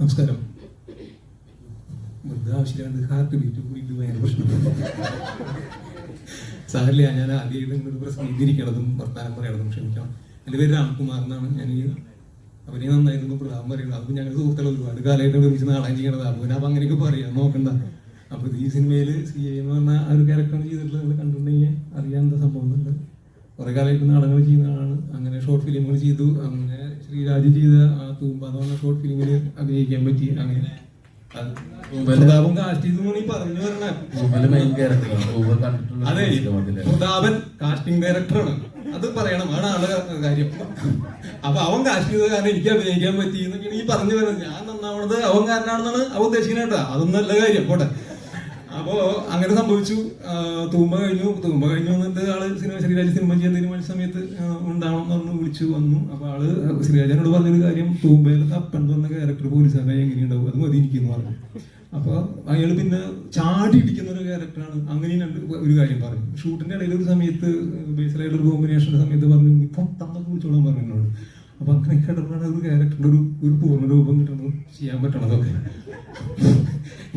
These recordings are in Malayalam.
നമസ്കാരം. ആവശ്യമില്ലാണ്ട് ഹാർട്ട് ബീറ്റ് പ്രശ്നം സാറില്ല ഞാൻ ആദ്യമായിട്ട് നിങ്ങളൊരു പ്രസിദ്ധീകരിക്കണതും വർത്താനം പറയണതും ക്ഷമിക്കണം. എന്റെ പേര് രാംകുമാർ എന്നാണ്. ഞാൻ ഈ അവനെ നന്നായിരുന്നു പ്രതാപം പറയുന്നത്. അപ്പം ഞങ്ങൾ സുഹൃത്തുക്കൾ ഒരുപാട് കാലമായിട്ട് ഒരുമിച്ച് നാടകം ചെയ്യണത്. അപ്പം അപ്പം അങ്ങനെയൊക്കെ പറയാം നോക്കണ്ട. അപ്പൊ ഈ സിനിമയിൽ സി ഐ എന്ന് പറഞ്ഞ ആ ഒരു ക്യാരക്ടറാണ് ചെയ്തിട്ടുള്ളത്. നിങ്ങൾ കണ്ടിട്ടുണ്ടെങ്കിൽ അറിയാൻ എന്താ സംഭവം എന്നുണ്ട് കുറേ കാലമായിട്ട് നാടകങ്ങൾ ചെയ്യുന്നതാണ് അങ്ങനെ ഷോർട്ട് ഫിലിമുകൾ ചെയ്തു. അങ്ങനെ ശ്രീരാജ് ചെയ്ത ആ തൂമ്പ എന്ന് പറഞ്ഞ ഷോർട്ട് ഫിലിമിൽ അഭിനയിക്കാൻ പറ്റി അങ്ങനെ. അത് പ്രതാപം കാസ്റ്റ് ചെയ്തു പറഞ്ഞു പറഞ്ഞ അതെ. പ്രതാപൻ കാസ്റ്റിംഗ് ഡയറക്ടറാണ് അത് പറയണം. ആണ് ആളെ കാര്യം. അപ്പൊ അവൻ കാസ്റ്റ് ചെയ്ത കാരണം എനിക്ക് അഭിനയിക്കാൻ പറ്റി എന്നൊക്കെയാണ് ഈ പറഞ്ഞു വരുന്നത്. ഞാൻ നന്നാവണത് അവൻ കാരനാണെന്നാണ് അവൻ ഉദ്ദേശിക്കുന്നത് കേട്ടോ. അതൊന്നും നല്ല കാര്യം. പോട്ടെ. അപ്പോ അങ്ങനെ സംഭവിച്ചു. തൂമ്പ കഴിഞ്ഞു. തൂമ്പ കഴിഞ്ഞു വന്നിട്ട് ആൾ സിനിമ ശ്രീരാജ് സിനിമ ചെയ്യാൻ തീരുമാനിച്ച സമയത്ത് ഉണ്ടാവണം എന്ന് പറഞ്ഞു വിളിച്ചു വന്നു. അപ്പൊ ആൾ ശ്രീരാജനോട് പറഞ്ഞൊരു കാര്യം തൂമ്പയിലെ തപ്പൻ എന്ന് പറഞ്ഞ ക്യാരക്ടർ പോലീസുകാരനായി എങ്ങനെയുണ്ടാവും അത് മതി ഇരിക്കുന്നു പറഞ്ഞു. അപ്പൊ അയാൾ പിന്നെ ചാടി ഇടിക്കുന്ന ഒരു ക്യാരക്ടറാണ് അങ്ങനെ രണ്ട് ഒരു കാര്യം പറഞ്ഞു. ഷൂട്ടിന്റെ ഇടയിൽ ഒരു സമയത്ത് ബേസിലായിട്ടുള്ള ഒരു കോമ്പിനേഷന്റെ സമയത്ത് പറഞ്ഞു ഇപ്പൊ തന്നെ വിളിച്ചോളാൻ പറഞ്ഞു എന്നോട്. അപ്പൊ കണ്ടപ്പോഴാണ് ഒരു ക്യാരക്ടറിന്റെ ഒരു ഒരു പൂർണ രൂപം കിട്ടുന്നത് ചെയ്യാൻ പറ്റണതൊക്കെ.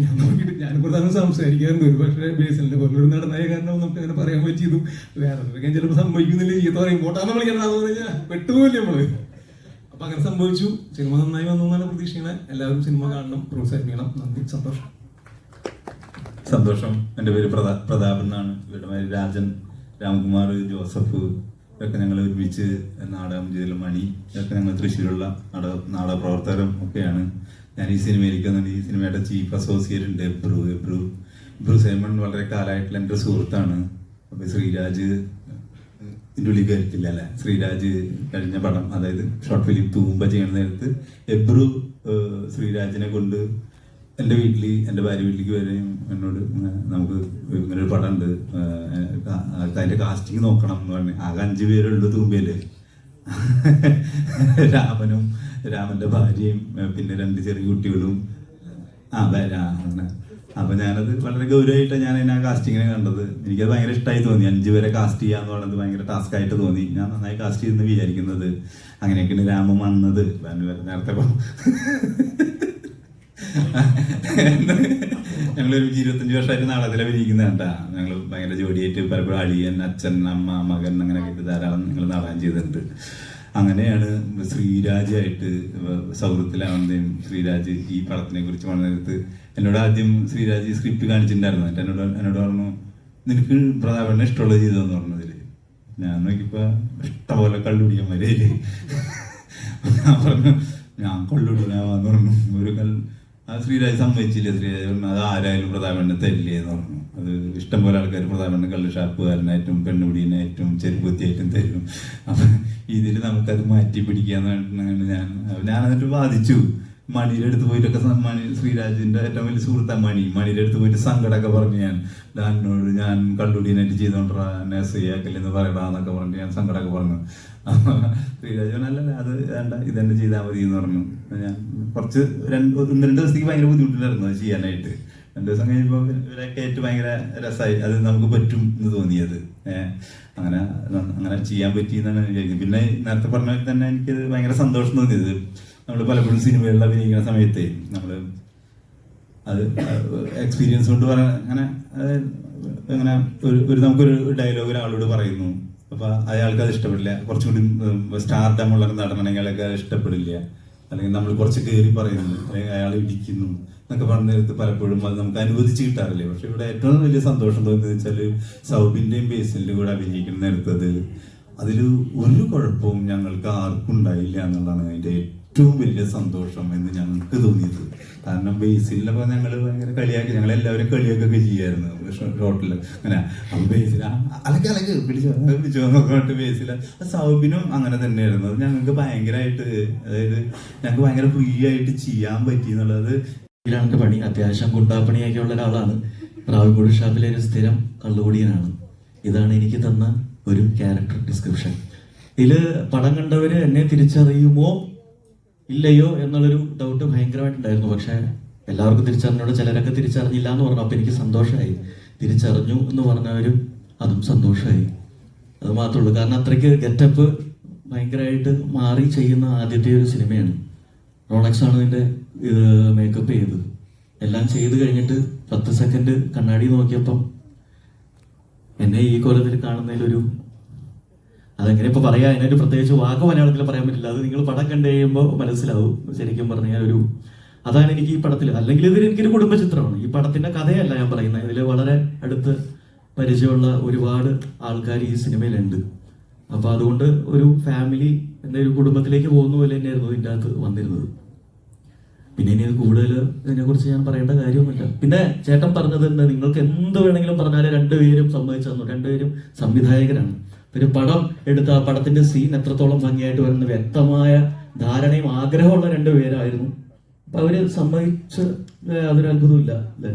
ഞാൻ നോക്കിയിട്ട് ഞാൻ പ്രധാനം സംസാരിക്കാറുണ്ട്. ഒരു പക്ഷേ ബേസിലിന്റെ പോലൊരു നടനായ കാരണം നമുക്ക് അങ്ങനെ പറയാൻ പറ്റിയത് വേറെ ഞാൻ ചിലപ്പോൾ സംഭവിക്കുന്നില്ല. ഈ പറയും പോട്ടാന്ന് വിളിക്കണ്ടെന്ന് പറഞ്ഞാൽ പെട്ടുപോയില്ലേ നമ്മൾ? അപ്പൊ അങ്ങനെ സംഭവിച്ചു. സിനിമ നന്നായി വന്നു എന്നാണ് പ്രതീക്ഷിക്കുന്നത് എല്ലാവരും സിനിമ കാണണം പ്രോത്സാഹിപ്പിക്കണം. നന്ദി സന്തോഷം. സന്തോഷം. എന്റെ പേര് പ്രതാ പ്രതാപ് എന്നാണ്. ഇവരുടെ രാജൻ രാംകുമാർ ജോസഫ് ഇതൊക്കെ ഞങ്ങൾ ഒരുമിച്ച് നാടകം ചെയ്തൽ മണി ഇതൊക്കെ ഞങ്ങൾ തൃശ്ശൂരുള്ള നാടക പ്രവർത്തകരും ഒക്കെയാണ്. ഞാൻ ഈ സിനിമയിലേക്ക് വന്നിട്ട് ഈ സിനിമയുടെ ചീഫ് അസോസിയേറ്റ് ഉണ്ട് എബ്രു എബ്രു. എബ്രു സേമൺ വളരെ കാലമായിട്ടുള്ള എന്റെ സുഹൃത്താണ്. അപ്പോൾ ശ്രീരാജ് ഇതിന്റെ ഉള്ളിൽ കയറ്റില്ല അല്ലേ? ശ്രീരാജ് കഴിഞ്ഞ പടം അതായത് ഷോർട്ട് ഫിലിം തൂമ്പ ചെയ്യുന്ന നേരത്ത് എബ്രു ശ്രീരാജിനെ കൊണ്ട് എന്റെ വീട്ടിൽ എന്റെ ഭാര്യ വീട്ടിലേക്ക് വരെയും എന്നോട് നമുക്ക് ഇങ്ങനെ ഒരു പടം ഉണ്ട് അതിന്റെ കാസ്റ്റിംഗ് നോക്കണം എന്ന് പറഞ്ഞു. ആകെ അഞ്ച് പേരുള്ളൂ തൂമ്പയിൽ. രാമനും രാമന്റെ ഭാര്യയും പിന്നെ രണ്ട് ചെറിയ കുട്ടികളും. ആ അങ്ങനെ. അപ്പൊ ഞാനത് വളരെ ഗൗരവമായിട്ടാണ് ഞാൻ അതിനെ ആ കാസ്റ്റിങ്ങിനെ കണ്ടത്. എനിക്കത് ഭയങ്കര ഇഷ്ടമായി തോന്നി. അഞ്ച് പേരെ കാസ്റ്റ് ചെയ്യാന്ന് പറയുന്നത് ഭയങ്കര ടാസ്ക് ആയിട്ട് തോന്നി. ഞാൻ നന്നായി കാസ്റ്റ് ചെയ്തെന്ന് വിചാരിക്കുന്നത് അങ്ങനെയൊക്കെയാണ് രാമം വന്നത്. നേരത്തെ ഒരു ഇരുപത്തഞ്ച് വർഷമായിട്ട് നാടകത്തിൽ വിരിക്കുന്ന കണ്ടാ. ഞങ്ങൾ ഭയങ്കര ജോഡിയായിട്ട് പലപ്പോഴും അളിയൻ അച്ഛൻ അമ്മ മകൻ അങ്ങനെ ആയിട്ട് ധാരാളം ഞങ്ങൾ നാടകം ചെയ്തിട്ടുണ്ട്. അങ്ങനെയാണ് ശ്രീരാജായിട്ട് സൗഹൃദത്തിലാവുന്നതും ശ്രീരാജ് ഈ പടത്തിനെ കുറിച്ച് പറഞ്ഞത് എന്നോട് ആദ്യം ശ്രീരാജ് സ്ക്രിപ്റ്റ് കാണിച്ചിട്ടുണ്ടായിരുന്നു. എന്നിട്ട് എന്നോട് എന്നോട് പറഞ്ഞു നിനക്ക് പ്രതാപനെ ഇഷ്ടമുള്ള ചെയ്തതെന്ന് പറഞ്ഞതിൽ ഞാൻ നോക്കിയപ്പോൾ ഇഷ്ടപോലെ ഇഷ്ടംപോലെ കള്ളുടിയന്മാരേൽ ഞാൻ പറഞ്ഞു ഞാൻ കൊള്ളുടിനാന്ന് പറഞ്ഞു. ഒരു കൽ ആ ശ്രീരാജ് സമ്മതിച്ചില്ല? ശ്രീരാജ് അത് ആരായാലും പ്രതാപനെ തരില്ലേ എന്ന് പറഞ്ഞു. അത് ഇഷ്ടംപോലെ ആൾക്കാർ പ്രതാപനെ കള്ള് ഷാപ്പുകാരനായിട്ടും പെണ്ണുപിടിയനായിട്ടും ചെരുപ്പത്തിയായിട്ടും തരും. അപ്പൊ ഇതിൽ നമുക്കത് മാറ്റി പിടിക്കാന്നാണ് ഞാൻ അപ്പൊ ഞാൻ എന്നിട്ട് വാദിച്ചു മണിയുടെ അടുത്ത് പോയിട്ടൊക്കെ മണി ശ്രീരാജിന്റെ ഏറ്റവും വലിയ സുഹൃത്താ മണി. മണിയുടെ അടുത്ത് പോയിട്ട് സങ്കടമൊക്കെ പറഞ്ഞു ഞാൻ ഡാനോട് ഞാൻ കള്ളുടീനായിട്ട് ചെയ്തോണ്ടാ എന്നെ ശ്രീയാക്കല്ലെന്ന് പറയടാന്നൊക്കെ പറഞ്ഞു ഞാൻ സങ്കടമൊക്കെ പറഞ്ഞു. ശ്രീരാജ് അല്ലല്ല അത് വേണ്ട ഇത് തന്നെ ചെയ്താൽ മതി എന്ന് പറഞ്ഞു. ഞാൻ കുറച്ച് രണ്ട് ഒന്ന് രണ്ട് ദിവസത്തേക്ക് ഭയങ്കര ബുദ്ധിമുട്ടിലായിരുന്നു അത് ചെയ്യാനായിട്ട്. രണ്ട് ദിവസം കഴിഞ്ഞപ്പോൾ ഇവരൊക്കെ ആയിട്ട് ഭയങ്കര രസമായി അത് നമുക്ക് പറ്റും എന്ന് തോന്നിയത്. ഏഹ് അങ്ങനെ അങ്ങനെ ചെയ്യാൻ പറ്റി എന്നാണ് വിചാരിക്കുന്നത്. പിന്നെ നേരത്തെ പറഞ്ഞ തന്നെ എനിക്ക് ഭയങ്കര സന്തോഷം തോന്നിയത്. നമ്മൾ പലപ്പോഴും സിനിമകളിൽ അഭിനയിക്കുന്ന സമയത്ത് നമ്മൾ അത് എക്സ്പീരിയൻസ് കൊണ്ട് പറയാൻ അങ്ങനെ അങ്ങനെ ഒരു നമുക്കൊരു ഡയലോഗ് ഒരാളോട് പറയുന്നു. അപ്പൊ അയാൾക്ക് അത് ഇഷ്ടപ്പെടില്ല. കുറച്ചുകൂടി സ്റ്റാർഡമുള്ള സ്റ്റാർ ഡമുള്ള നടനാണെങ്കിൽ അയാൾക്ക് അത് ഇഷ്ടപ്പെടില്ല. അല്ലെങ്കിൽ നമ്മൾ കുറച്ച് കയറി പറയുന്നു. അല്ലെങ്കിൽ അയാൾ ഇടിക്കുന്നു എന്നൊക്കെ പറഞ്ഞ പലപ്പോഴും അത് നമുക്ക് അനുവദിച്ച് കിട്ടാറില്ലേ? പക്ഷെ ഇവിടെ ഏറ്റവും വലിയ സന്തോഷം തോന്നുന്നത് വെച്ചാൽ സൗബിന്റെയും ബേസിന്റെയും കൂടെ അഭിനയിക്കുന്ന നേരത്ത് അത് അതിൽ ഒരു കുഴപ്പവും ഞങ്ങൾക്ക് ഉണ്ടായില്ല എന്നുള്ളതാണ് അതിന്റെ ഏറ്റവും വലിയ സന്തോഷം എന്ന് ഞങ്ങൾക്ക് തോന്നിയത്. കാരണം ബേസിലപ്പോൾ ഞങ്ങൾ ഭയങ്കര കളിയാക്കി ഞങ്ങൾ എല്ലാവരും കളിയാക്കൊക്കെ ചെയ്യായിരുന്നു. ഷോട്ടിൽ അങ്ങനെ. അപ്പൊ ബേസിൽ അലക്ക് അലക്ക് പിടിച്ചോ പിടിച്ചോ ബേസിൽ സൗബിനും അങ്ങനെ തന്നെയായിരുന്നു. അത് ഞങ്ങൾക്ക് ഭയങ്കരമായിട്ട് അതായത് ഞങ്ങൾക്ക് ഭയങ്കര ഫ്രീ ആയിട്ട് ചെയ്യാൻ പറ്റി എന്നുള്ളത് ഇതിലാണ് പണി. അത്യാവശ്യം ഗുണ്ടാപ്പണിയൊക്കെ ഉള്ള ഒരാളാണ്. റാവിക്കോട് ഷാപ്പിലെ ഒരു സ്ഥിരം കള്ളുകൂടിയനാണ്. ഇതാണ് എനിക്ക് തന്ന ഒരു ക്യാരക്ടർ ഡിസ്ക്രിപ്ഷൻ ഇതിൽ പടം കണ്ടവര് എന്നെ തിരിച്ചറിയുമോ ഇല്ലയോ എന്നുള്ളൊരു ഡൗട്ട് ഭയങ്കരമായിട്ടുണ്ടായിരുന്നു. പക്ഷെ എല്ലാവർക്കും തിരിച്ചറിഞ്ഞോട് ചിലരൊക്കെ തിരിച്ചറിഞ്ഞില്ല എന്ന് പറഞ്ഞു. അപ്പൊ എനിക്ക് സന്തോഷമായി. തിരിച്ചറിഞ്ഞു എന്ന് പറഞ്ഞവരും അതും സന്തോഷമായി. അത് മാത്രമേ ഉള്ളൂ. കാരണം അത്രയ്ക്ക് ഗെറ്റപ്പ് ഭയങ്കരമായിട്ട് മാറി ചെയ്യുന്ന ആദ്യത്തെ ഒരു സിനിമയാണ്. റോളക്സ് ആണ് ഇതിന്റെ മേക്കപ്പ് ചെയ്തത്. എല്ലാം ചെയ്ത് കഴിഞ്ഞിട്ട് പത്ത് സെക്കൻഡ് കണ്ണാടി നോക്കിയപ്പം എന്നെ ഈ കോലത്തിൽ കാണുന്നതിലൊരു അതെങ്ങനെ ഇപ്പൊ പറയാ? അതിനൊരു പ്രത്യേകിച്ച് വാക്ക് മലയാളത്തിൽ പറയാൻ പറ്റില്ല. അത് നിങ്ങൾ പടം കണ്ടു കഴിയുമ്പോൾ മനസ്സിലാവും. ശരിക്കും പറഞ്ഞാൽ ഒരു അതാണ് എനിക്ക് ഈ പടത്തിൽ അല്ലെങ്കിൽ ഇതിൽ എനിക്കൊരു കുടുംബ ചിത്രമാണ് ഈ പടത്തിന്റെ കഥയല്ല ഞാൻ പറയുന്നത്. ഇതിൽ വളരെ അടുത്ത് പരിചയമുള്ള ഒരുപാട് ആൾക്കാർ ഈ സിനിമയിലുണ്ട്. അപ്പൊ അതുകൊണ്ട് ഒരു ഫാമിലി എന്റെ ഒരു കുടുംബത്തിലേക്ക് പോകുന്ന പോലെ തന്നെയായിരുന്നു ഇതിന്റെ അകത്ത് വന്നിരുന്നത്. പിന്നെ ഇനി കൂടുതൽ ഇതിനെ കുറിച്ച് ഞാൻ പറയേണ്ട കാര്യമൊന്നുമില്ല. പിന്നെ ചേട്ടൻ പറഞ്ഞത് എന്താ? നിങ്ങൾക്ക് എന്ത് വേണമെങ്കിലും പറഞ്ഞാൽ രണ്ടുപേരും സമ്മതിച്ചു തന്നു. രണ്ടുപേരും സംവിധായകരാണ്. പിന്നെ പടം എടുത്ത ആ പടത്തിന്റെ സീൻ എത്രത്തോളം ഭംഗിയായിട്ട് വരുന്ന വ്യക്തമായ ധാരണയും ആഗ്രഹമുള്ള രണ്ടുപേരായിരുന്നു അപ്പൊ അവർ സമ്മതിച്ച് അതൊരു അത്ഭുതമില്ല അല്ലേ?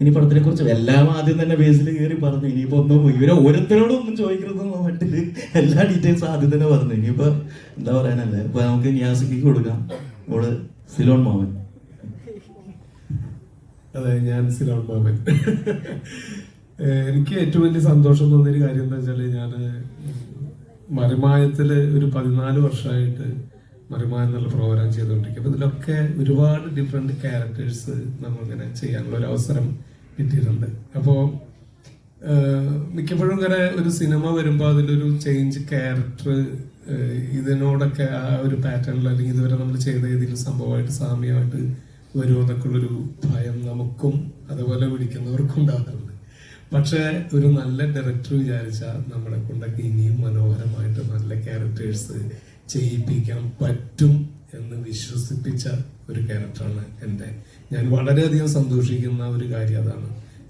ഇനി പടത്തിനെ കുറിച്ച് എല്ലാം ആദ്യം തന്നെ ബേസിൽ കയറി പറഞ്ഞു. ഇനിയിപ്പോ ഒന്നും ഇവരെ ഓരോരുത്തരോടും ഒന്നും ചോദിക്കരുതെന്ന് മട്ടിൽ എല്ലാ ഡീറ്റെയിൽസ് ആദ്യം തന്നെ പറഞ്ഞു. ഇനിയിപ്പോ എന്താ പറയാനല്ലേ? ഇപ്പൊ നമുക്ക് ന്യാസിക്ക് കൊടുക്കാം. ഓൾ സിലോൺ മോഹൻ അതെ ഞാൻ സിലോൺ ഏഹ് എനിക്ക് ഏറ്റവും വലിയ സന്തോഷം തോന്നിയൊരു കാര്യം എന്താ വെച്ചാൽ ഞാൻ മറിമായത്തിൽ ഒരു പതിനാല് വർഷമായിട്ട് മറിമായം എന്നുള്ള പ്രോഗ്രാം ചെയ്തുകൊണ്ടിരിക്കും അപ്പൊ ഇതിലൊക്കെ ഒരുപാട് ഡിഫറെന്റ് ക്യാരക്ടേഴ്സ് നമ്മളിങ്ങനെ ചെയ്യാനുള്ള ഒരു അവസരം കിട്ടിയിട്ടുണ്ട്. അപ്പോൾ മിക്കപ്പോഴും ഇങ്ങനെ ഒരു സിനിമ വരുമ്പോൾ അതിലൊരു ചേഞ്ച് ക്യാരക്ടർ ഇതിനോടൊക്കെ ആ ഒരു പാറ്റേണിൽ അല്ലെങ്കിൽ ഇതുവരെ നമ്മൾ ചെയ്ത ഏതെങ്കിലും സംഭവമായിട്ട് സാമ്യമായിട്ട് വരുമോ എന്നൊക്കെയുള്ളൊരു ഭയം നമുക്കും അതുപോലെ വിളിക്കുന്നവർക്കും ഉണ്ടാകാറുണ്ട് പക്ഷെ ഒരു നല്ല ഡയറക്ടർ വിചാരിച്ചാൽ നമ്മളെ കൊണ്ടൊക്കെ ഇനിയും മനോഹരമായിട്ട് നല്ല ക്യാരക്ടേഴ്സ് ചെയ്യിപ്പിക്കാൻ പറ്റും എന്ന് വിശ്വസിപ്പിച്ച ഒരു ക്യാരക്ടറാണ് എന്റെ. ഞാൻ വളരെയധികം സന്തോഷിക്കുന്ന ഒരു കാര്യം അതാണ്.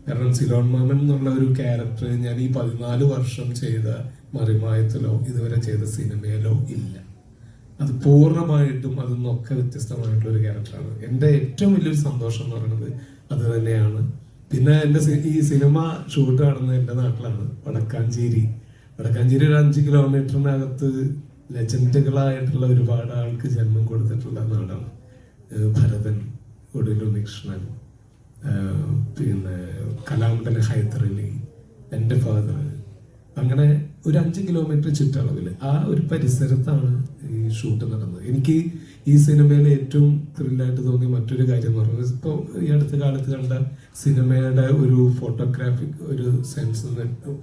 കാരണം സിലോൺ മാമൻ എന്നുള്ള ഒരു ക്യാരക്ടർ ഞാൻ ഈ പതിനാല് വർഷം ചെയ്ത മറിമായത്തിലോ ഇതുവരെ ചെയ്ത സിനിമയിലോ ഇല്ല. അത് പൂർണമായിട്ടും അതിൽ നിന്നൊക്കെ വ്യത്യസ്തമായിട്ടുള്ള ഒരു ക്യാരക്ടറാണ് എന്റെ ഏറ്റവും വലിയൊരു സന്തോഷം എന്ന് പറയുന്നത് അത് തന്നെയാണ് പിന്നെ എന്റെ ഈ സിനിമ ഷൂട്ട് നടന്നത് എന്റെ നാട്ടിലാണ് വടക്കാഞ്ചേരി. വടക്കാഞ്ചേരി ഒരു അഞ്ച് കിലോമീറ്ററിനകത്ത് ലെജൻഡുകളായിട്ടുള്ള ഒരുപാട് ആൾക്ക് ജന്മം കൊടുത്തിട്ടുള്ള നാടാണ്. ഭരതൻ ഒടുലുണ്ണികൃഷ്ണൻ ഏഹ് പിന്നെ കലാമണ്ഡല ഹൈദറലി എന്റെ ഫാദർ അങ്ങനെ ഒരു അഞ്ച് കിലോമീറ്റർ ചുറ്റളവിൽ ആ ഒരു പരിസരത്താണ് ഈ ഷൂട്ട് നടന്നത്. എനിക്ക് ഈ സിനിമയിൽ ഏറ്റവും ത്രില്ലായിട്ട് തോന്നിയ മറ്റൊരു കാര്യം എന്ന് പറയുന്നത് ഇപ്പോൾ ഈ അടുത്ത കാലത്ത് കണ്ട സിനിമയുടെ ഒരു ഫോട്ടോഗ്രാഫിക് ഒരു സെൻസ്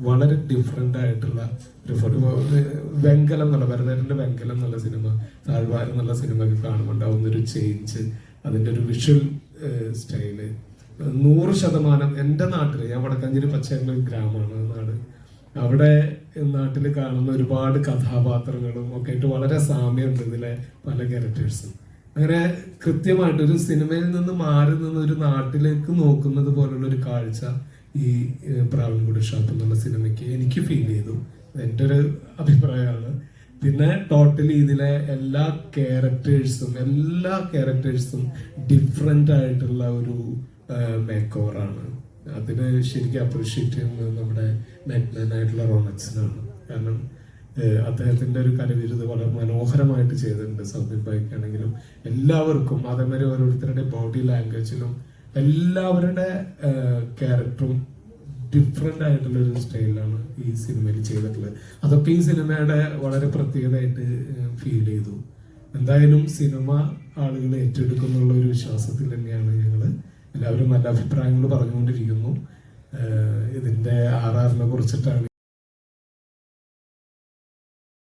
വളരെ ഡിഫറെന്റ് ആയിട്ടുള്ള ഒരു ഫോട്ടോ വെങ്കലം എന്നുള്ള ഭരതേട്ടന്റെ വെങ്കലം എന്നുള്ള സിനിമ താഴ്വാരം എന്നുള്ള സിനിമ ഒക്കെ കാണുമ്പോൾ ഉണ്ടാവുന്ന ഒരു ചേഞ്ച് അതിന്റെ ഒരു വിഷ്വൽ സ്റ്റൈൽ നൂറ് ശതമാനം എന്റെ നാട്ടിൽ ഞാൻ വടക്കാഞ്ചേരി പച്ചയങ്ങൾ ഗ്രാമമാണ് നാട്. അവിടെ നാട്ടിൽ കാണുന്ന ഒരുപാട് കഥാപാത്രങ്ങളും ഒക്കെ ആയിട്ട് വളരെ സാമ്യമുണ്ട് ഇതിലെ പല ക്യാരക്ടേഴ്സും അങ്ങനെ കൃത്യമായിട്ട് ഒരു സിനിമയിൽ നിന്ന് മാറി നിന്ന് ഒരു നാട്ടിലേക്ക് നോക്കുന്നത് പോലുള്ള ഒരു കാഴ്ച ഈ പ്രാവൻകുടി ഷാപ്പ് എന്നുള്ള സിനിമയ്ക്ക് എനിക്ക് ഫീൽ ചെയ്തു. എന്റെ ഒരു അഭിപ്രായമാണ്. പിന്നെ ടോട്ടലി ഇതിലെ എല്ലാ ക്യാരക്ടേഴ്സും എല്ലാ ക്യാരക്ടേഴ്സും ഡിഫറെന്റ് ആയിട്ടുള്ള ഒരു മേക്ക് ഓവറാണ് അതിന് ശരിക്കും അപ്രീഷിയേറ്റ് ചെയ്യുന്നത് നമ്മുടെ നെറ്റ്മാൻ ആയിട്ടുള്ള റോണക്സിനാണ് കാരണം അദ്ദേഹത്തിന്റെ ഒരു കലവിരുത് വളരെ മനോഹരമായിട്ട് ചെയ്തിട്ടുണ്ട് സൗബിൻ ബൈക്ക് ആണെങ്കിലും എല്ലാവർക്കും അതേമാതിരി ഓരോരുത്തരുടെ ബോഡി ലാംഗ്വേജിലും എല്ലാവരുടെ ക്യാരക്ടറും ഡിഫറെന്റ് ആയിട്ടുള്ള ഒരു സ്റ്റൈലാണ് ഈ സിനിമയിൽ ചെയ്തിട്ടുള്ളത്. അതൊക്കെ ഈ സിനിമയുടെ വളരെ പ്രത്യേകതയായിട്ട് ഫീൽ ചെയ്തു. എന്തായാലും സിനിമ ആളുകൾ ഏറ്റെടുക്കുന്നുള്ള ഒരു വിശ്വാസത്തിൽ തന്നെയാണ് ഞങ്ങൾ എല്ലാവരും നല്ല അഭിപ്രായങ്ങൾ പറഞ്ഞുകൊണ്ടിരിക്കുന്നു. ഏഹ് ഇതിന്റെ ആർ ആറിനെ കുറിച്ചിട്ടാണ്